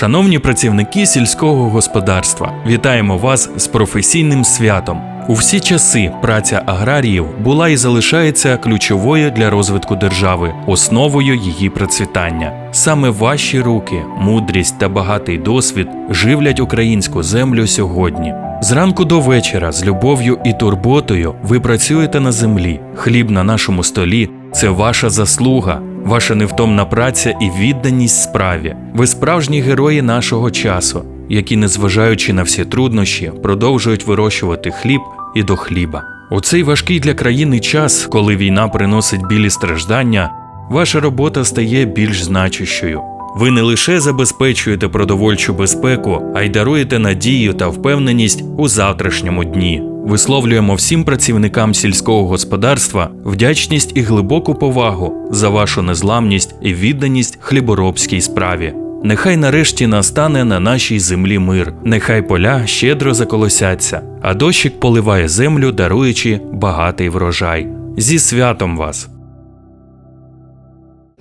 Шановні працівники сільського господарства, вітаємо вас з професійним святом. У всі часи праця аграріїв була і залишається ключовою для розвитку держави, основою її процвітання. Саме ваші руки, мудрість та багатий досвід живлять українську землю сьогодні. Зранку до вечора з любов'ю і турботою ви працюєте на землі. Хліб на нашому столі це ваша заслуга, ваша невтомна праця і відданість справі. Ви справжні герої нашого часу, які, незважаючи на всі труднощі, продовжують вирощувати хліб і до хліба. У цей важкий для країни час, коли війна приносить білі страждання, ваша робота стає більш значущою. Ви не лише забезпечуєте продовольчу безпеку, а й даруєте надію та впевненість у завтрашньому дні. Висловлюємо всім працівникам сільського господарства вдячність і глибоку повагу за вашу незламність і відданість хліборобській справі. Нехай нарешті настане на нашій землі мир, нехай поля щедро заколосяться, а дощик поливає землю, даруючи багатий врожай. Зі святом вас!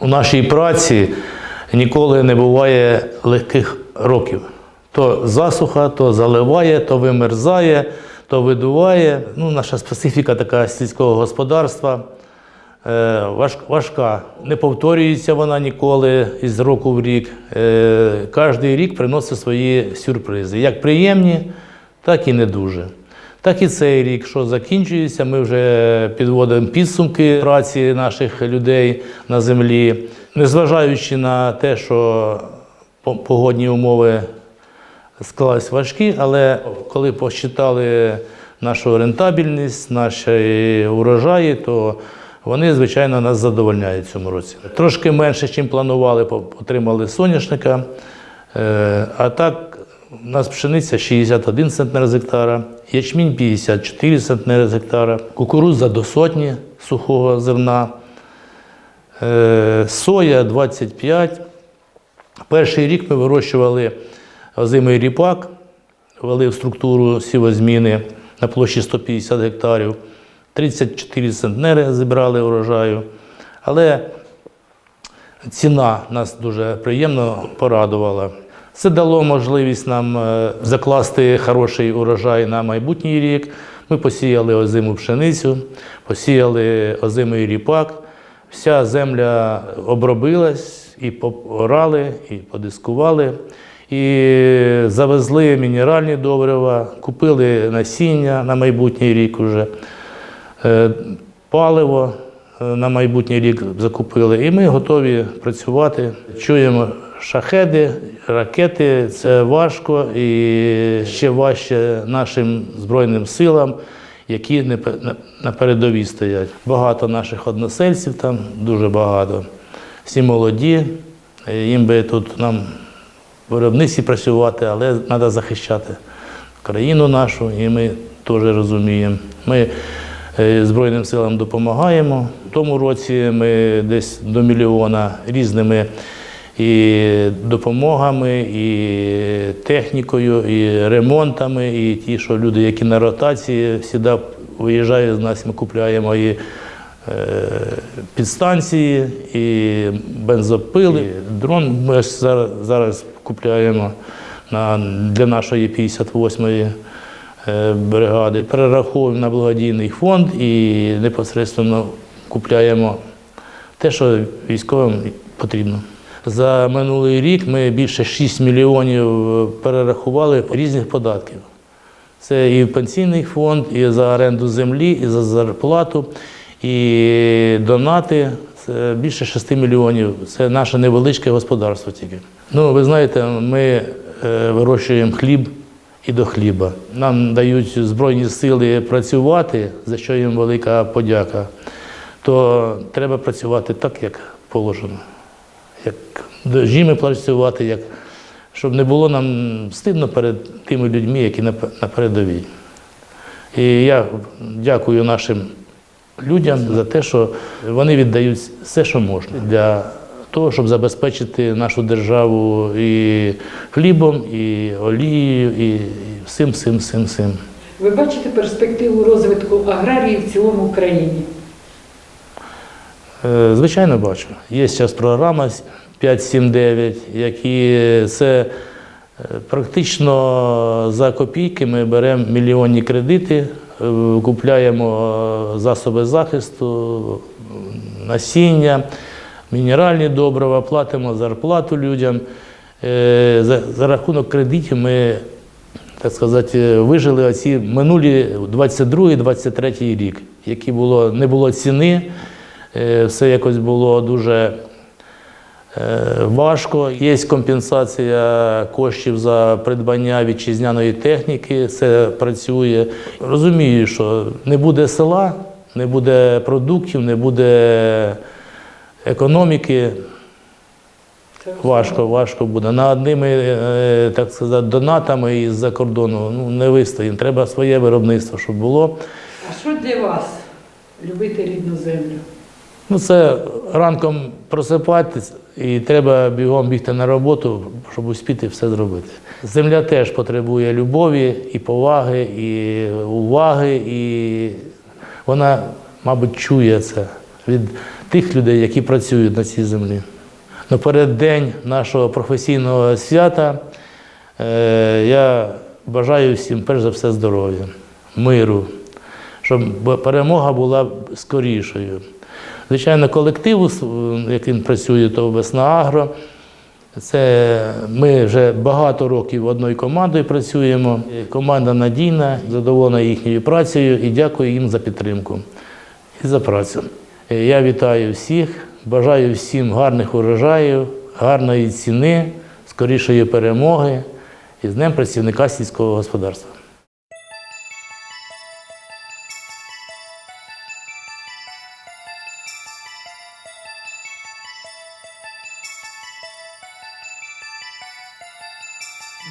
У нашій праці ніколи не буває легких років. То засуха, то заливає, то вимерзає, то видуває. Ну, наша специфіка така сільського господарства е, важка. Не повторюється вона ніколи із року в рік. Е, Кожний рік приносить свої сюрпризи, як приємні, так і не дуже. Так і цей рік, що закінчується, ми вже підводимо підсумки праці наших людей на землі, незважаючи на те, що по- погодні умови склались важкі, але коли посчитали нашу рентабельність, наші урожаї, то вони, звичайно, нас задовольняють в цьому році. Трошки менше, ніж планували, отримали соняшника. Е, А так, у нас пшениця 61 центнер з гектара, ячмінь 54 центнери з гектара, кукурудза до сотні сухого зерна, е, соя 25. Перший рік ми вирощували озимий ріпак, ввели в структуру сівозміни на площі 150 гектарів, 34 центнери зібрали урожаю. Але ціна нас дуже приємно порадувала. Це дало можливість нам е, закласти хороший урожай на майбутній рік. Ми посіяли озиму пшеницю, посіяли озимий ріпак. Вся земля обробилась, і порали, і подискували, і завезли мінеральні добрива, купили насіння на майбутній рік уже. Е, Паливо е, на майбутній рік закупили, і ми готові працювати. Чуємо шахеди, ракети. Це важко і ще важче нашим Збройним силам, які на- передовій стоять. Багато наших односельців там, дуже багато. Всі молоді, е, їм би тут нам виробництві працювати, але треба захищати країну нашу, і ми теж розуміємо. Ми е, Збройним силам допомагаємо. В тому році ми десь до мільйона різними і допомогами, і технікою, і ремонтами, і ті, що люди, які на ротації, завжди виїжджають з нас, ми купляємо і е, підстанції, і бензопили. І дрон ми зараз купляємо на, для нашої 58-ї е, бригади. Перераховуємо на благодійний фонд і непосередньо купляємо те, що військовим потрібно. За минулий рік ми більше 6 мільйонів перерахували різних податків. Це і пенсійний фонд, і за оренду землі, і за зарплату, і донати. Це більше 6 мільйонів. Це наше невеличке господарство тільки. Ну, ви знаєте, ми е, вирощуємо хліб і до хліба. Нам дають Збройні сили працювати, за що їм велика подяка. То треба працювати так, як положено. Як дожіми працювати, як, щоб не було нам стидно перед тими людьми, які на передовій. І я дякую нашим людям за те, що вони віддають все, що можна для того, щоб забезпечити нашу державу і хлібом, і олією, і, всім, всім, всім, всім. Ви бачите перспективу розвитку аграрії в цілому в країні? Е, Звичайно, бачу. Є зараз програма 5-7-9, які це Е, Практично за копійки ми беремо мільйонні кредити, купляємо е, засоби захисту, насіння, мінеральні добрива, платимо зарплату людям. Е, За, за рахунок кредитів ми, так сказати, вижили оці минулі 22-23 рік, які було, не було ціни, е, все якось було дуже Е, Важко. Є компенсація коштів за придбання вітчизняної техніки, все працює. Розумію, що не буде села, не буде продуктів, не буде економіки. Важко, важко буде. На одними, е, так сказати, донатами із-за кордону ну, не вистоїмо. Треба своє виробництво, щоб було. А що для вас любити рідну землю? Ну, це ранком просипатись і треба бігом бігти на роботу, щоб успіти все зробити. Земля теж потребує любові і поваги, і уваги, і вона, мабуть, чує це від тих людей, які працюють на цій землі. Ну, перед день нашого професійного свята е, я бажаю всім, перш за все, здоров'я, миру, щоб перемога була скорішою. Звичайно, колективу, з яким працює ТОВ «Весна Агро, це ми вже багато років одною командою працюємо. Команда надійна, задоволена їхньою працею і дякую їм за підтримку і за працю. Я вітаю всіх, бажаю всім гарних урожаїв, гарної ціни, скорішої перемоги і з Днем працівника сільського господарства.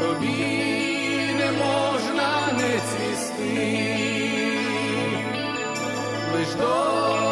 Тобі не можна не цвісти, лиш до